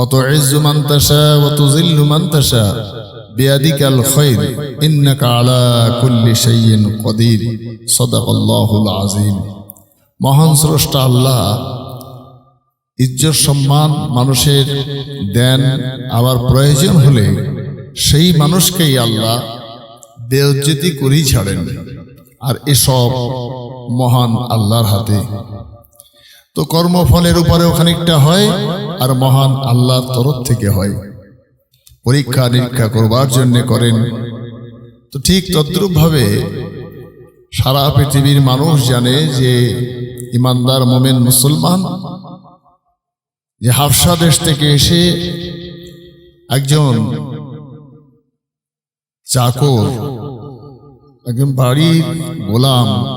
وتعز من تشاء وتذل من تشاء بيدك الخير إنك على كل شيء قدير صدق الله العظيم মহান স্রষ্টা আল্লাহ ইজ্জত সম্মান মানুষের দেন আবার প্রয়োজন হলে সেই মানুষকেই আল্লাহ বেউজ্জতি করেই ছাড়েন আর এসব মহান আল্লাহর হাতে তো কর্মফলের উপরেও খানিকটা হয় আর মহান আল্লাহর তরফ থেকে হয়। পরীক্ষা নিরীক্ষা করবার জন্য করেন। তো ঠিক তদ্রুপভাবে সারা পৃথিবীর মানুষ জানে যে ইমানদার মোমেন মুসলমান, যে হাফসা দেশ থেকে এসে একজন চাকর, একজন বাড়ির গোলাম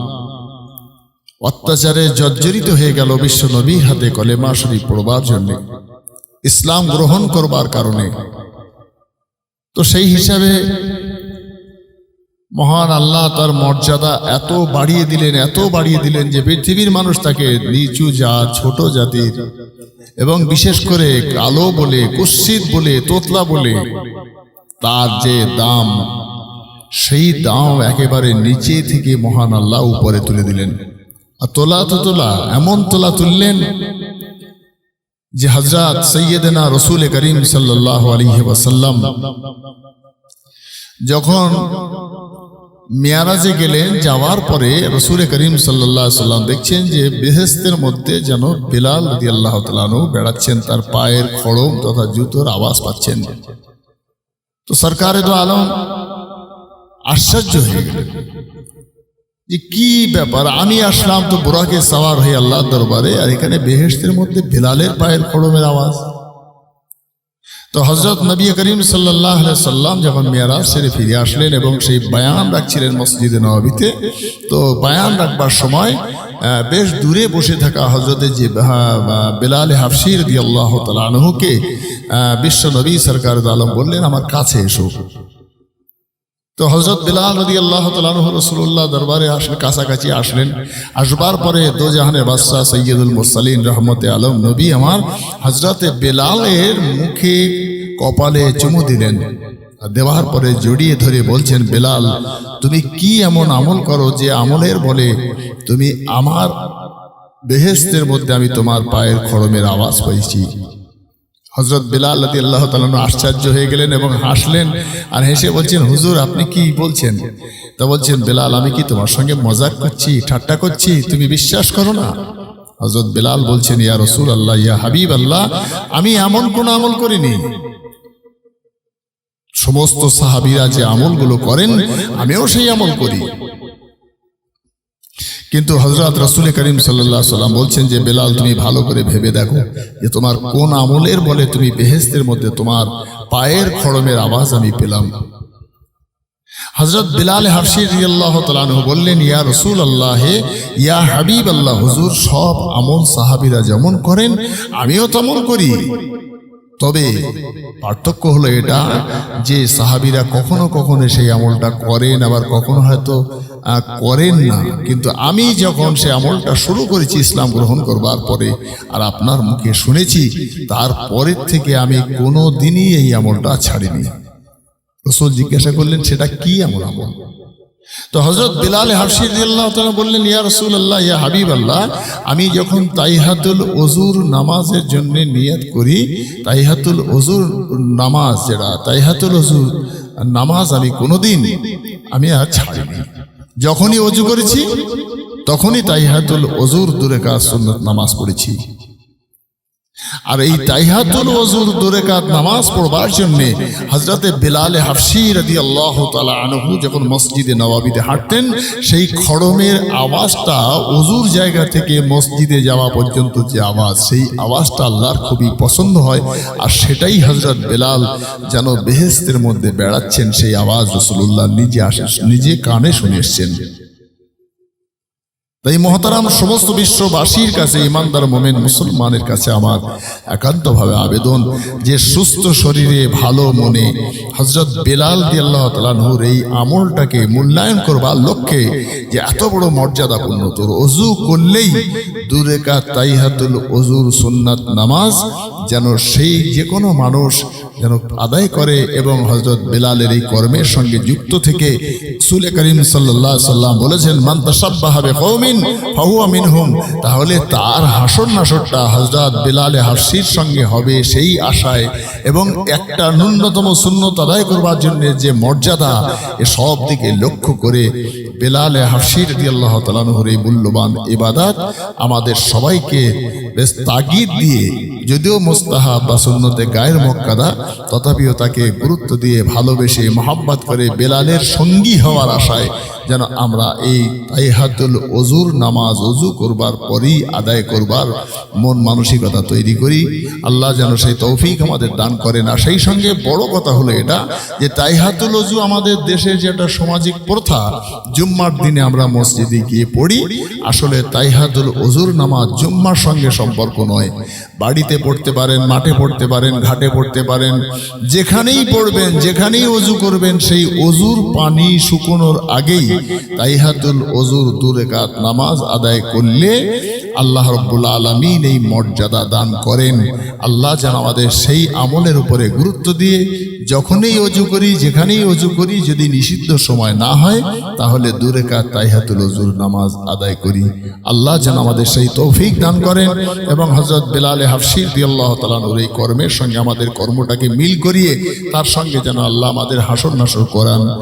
অত্যাচারে জর্জরিত হয়ে গেল বিশ্ব নবীর হাতে কলেমা শরীফ পড়বার জন্য। ইসলাম গ্রহণ করবার কারণে। তো সেই হিসাবে মহান আল্লাহ তার মর্যাদা এত বাড়িয়ে দিলেন, এত বাড়িয়ে দিলেন যে পৃথিবীর মানুষ তাকে নিচু জাত ছোট জাতির এবং বিশেষ করে কালো বলে, কুৎসিত বলে, তোতলা বলে তার যে দাম, সেই দাম একেবারে নিচে থেকে মহান আল্লাহ উপরে তুলে দিলেন। আর তোলা তো তোলা এমন তোলা তুললেন যে হজরত সৈয়দনা রসুল করিম সাল্লাহ যখন মেয়ারাজে গেলেন, যাওয়ার পরে রসুল করিম সাল্লাহ সাল্লাম দেখছেন যে বেহেস্তের মধ্যে যেন বিলাল রদি আল্লাহ তালু বেড়াচ্ছেন, তার পায়ের খড়ম তথা জুতোর আওয়াজ পাচ্ছেন। তো সরকারে তো আলম আশ্চর্য হয়ে যে কি ব্যাপার? আমি আসলাম তো বুড়াকে সাওয়ার হয়ে আল্লাহ দরবারে, আর এখানে বেহেস্তের মধ্যে বিলালের পায়ের খড়মের আওয়াজ। তো হজরত নবী করিম সাল্লাহ সাল্লাম যখন মেয়ারাজ সেরে ফিরে আসলেন এবং সেই বায়ান রাখছিলেন মসজিদে নবাবিতে, তো বায়ান রাখবার সময় বেশ দূরে বসে থাকা হজরতের যে বেলাল হাফসির দি আল্লাহ তালুকে বিশ্ব নবী সরকার আলম বললেন, আমার কাছে এসো। তো হজরত বিলাল নদী আল্লাহ তালু রসুল্লাহ দরবারে আসলে কাছাকাছি আসলেন। আসবার পরে দো জাহানের বাদশাহ সৈয়দুল মুরসালিন রহমতে আলম নবী আমার হজরতে বেলালের মুখে কপালে চুমু দিলেন। দেওয়ার পরে জড়িয়ে ধরে বলছেন, বেলাল, তুমি কি এমন আমল করো যে আমলের বলে তুমি আমার বেহেস্তের মধ্যে আমি তোমার পায়ের খড়মের আওয়াজ পাইছি? হজরত বিলাল আল্লাহ আল্লাহ তালন আশ্চর্য হয়ে গেলেন এবং হাসলেন আর হেসে বলছেন, হুজুর, আপনি কি বলছেন? তা বলছেন, বেলাল, আমি কি তোমার সঙ্গে মজাক করছি, ঠাট্টা করছি? তুমি বিশ্বাস করো না? হজরত বেলাল বলছেন, ইয়া রসুল আল্লাহ ইয়া হাবিব আল্লাহ আমি এমন কোন আমল করিনি। সমস্ত সাহাবিরা যে আমলগুলো করেন, আমিও সেই আমল করি। কিন্তু হজরত রসুল করিম সাল্লাহ সাল্লাম বলছেন যে, বেলাল, তুমি ভালো করে ভেবে দেখো যে, তোমার কোন আমলের বলে তুমি বেহেস্তের মধ্যে তোমার পায়ের খড়মের আওয়াজ আমি পেলাম। হজরত বিলাল হাফসির আল্লাহ তালানহ বললেন, ইয়া রসুল আল্লাহ ইয়া হাবিব আল্লাহ হুজুর, সব আমল সাহাবিরা যেমন করেন, আমিও তেমন করি। তবে পার্থক্য হলো এটা যে সাহাবিরা কখনো কখনো সেই আমলটা করেন, আবার কখনো হয়তো করেন না। কিন্তু আমি যখন সে আমলটা শুরু করেছি ইসলাম গ্রহণ করবার পরে, আর আপনার মুখে শুনেছি, তারপরের থেকে আমি কোনো দিনই এই আমলটা ছাড়িনি। রসুল জিজ্ঞাসা করলেন, সেটা কি আমল আমল? তো হজরত বিলাল তাআলা বললেন, ইয়া রসুল আল্লাহ ইয়া হাবিব আল্লাহ আমি যখন তাইহাতুল অজুর নামাজের জন্য নিয়ত করি, তাইহাতুল অজুর নামাজ যেটা, তাইহাতুল অজুর নামাজ আমি কোনোদিন আমি আর ছাড়িনি। যখনই অজু করেছি, তখনই তাইহাতুল অজুর দূরে কাজ নামাজ পড়েছি। আর এই তাইহাতুল ওজুর দুরেকাত নামাজ পড়বার জন্য হজরতে বেলালে হাফসি রাদি আল্লাহ তালা আনহু যখন মসজিদে নবাবিতে হাঁটতেন সেই খড়মের আওয়াজটা অজুর জায়গা থেকে মসজিদে যাওয়া পর্যন্ত যে আওয়াজ সেই আওয়াজটা আল্লাহর খুবই পছন্দ হয়। আর সেটাই হজরত বেলাল যেন বেহেস্তের মধ্যে বেড়াচ্ছেন সেই আওয়াজ রসুল্লাহ নিজে আসে নিজে কানে শুনে এসছেন। তাই মহতারাম সমস্ত বিশ্ববাসীর কাছে, ইমানদার মোমেন মুসলমানের কাছে আমার একান্তভাবে আবেদন যে সুস্থ শরীরে ভালো মনে হজরত বেলাল দি আল্লাহ তালানহুর এই আমলটাকে মূল্যায়ন করবার লক্ষ্যে যে এত বড় মর্যাদাপূর্ণ তোর অজু করলেই দুরেকা তাইহাতুল অজুর সুন্নাত নামাজ যেন সেই যে কোনো মানুষ যেন আদায় করে এবং হজরত বেলালের এই কর্মের সঙ্গে যুক্ত থেকে সুলে করিম সাল্লাহ সাল্লাম বলেছেন, মান তাসাব্বাহাবে কৌমিন ফাহুয়া মিনহুম। তাহলে তার হাসর নাসরটা হজরত বেলালে হাসির সঙ্গে হবে সেই আশায় এবং একটা ন্যূনতম শূন্যত আদায় করবার জন্য যে মর্যাদা, এ সব দিকে লক্ষ্য করে বেলালে হাসির দি আল্লাহ তালানহর এই মূল্যবান ইবাদাত আমাদের সবাইকে বেশ তাগিদ দিয়ে, যদিও মোস্তাহাব বা সুন্নতে গায়ের মক্কাদা, তথাপিও তাকে গুরুত্ব দিয়ে ভালোবেসে মহাব্বাত করে বেলালের সঙ্গী হওয়ার আশায় যেন আমরা এই তাইহাতুল অজুর নামাজ অজু করবার পরই আদায় করবার মন মানসিকতা তৈরি করি। আল্লাহ যেন সেই তৌফিক আমাদের দান করে না সেই সঙ্গে বড় কথা হলো এটা যে তাইহাতুল অজু আমাদের দেশের যে একটা সামাজিক প্রথা, জুম্মার দিনে আমরা মসজিদে গিয়ে পড়ি। আসলে তাইহাতুল অজুর নামাজ জুম্মার সঙ্গে সম্পর্ক নয়। বাড়িতে পড়তে পারেন, মাঠে পড়তে পারেন, ঘাটে পড়তে পারেন, যেখানেই পড়বেন, যেখানেই অজু করবেন, সেই অজুর পানি শুকোনোর আগেই তাইহাতুল অজুর দুরেকাত নামাজ আদায় করলে আল্লাহ রব্বুল আলমিন এই মর্যাদা দান করেন। আল্লাহ যেন আমাদের সেই আমলের উপরে গুরুত্ব দিয়ে যখনই অজু করি, যেখানেই অজু করি, যদি নিষিদ্ধ সময় না হয়, তাহলে দুরেকাত তাইহাতুল অজুর নামাজ আদায় করি। আল্লাহ যেন আমাদের সেই তৌফিক দান করেন এবং হজরত বেলালে হাফসির দি আল্লাহ তালানুর এই কর্মের সঙ্গে আমাদের কর্মটাকে মিল করিয়ে তার সঙ্গে যেন আল্লাহ আমাদের হাসর নাসর করান।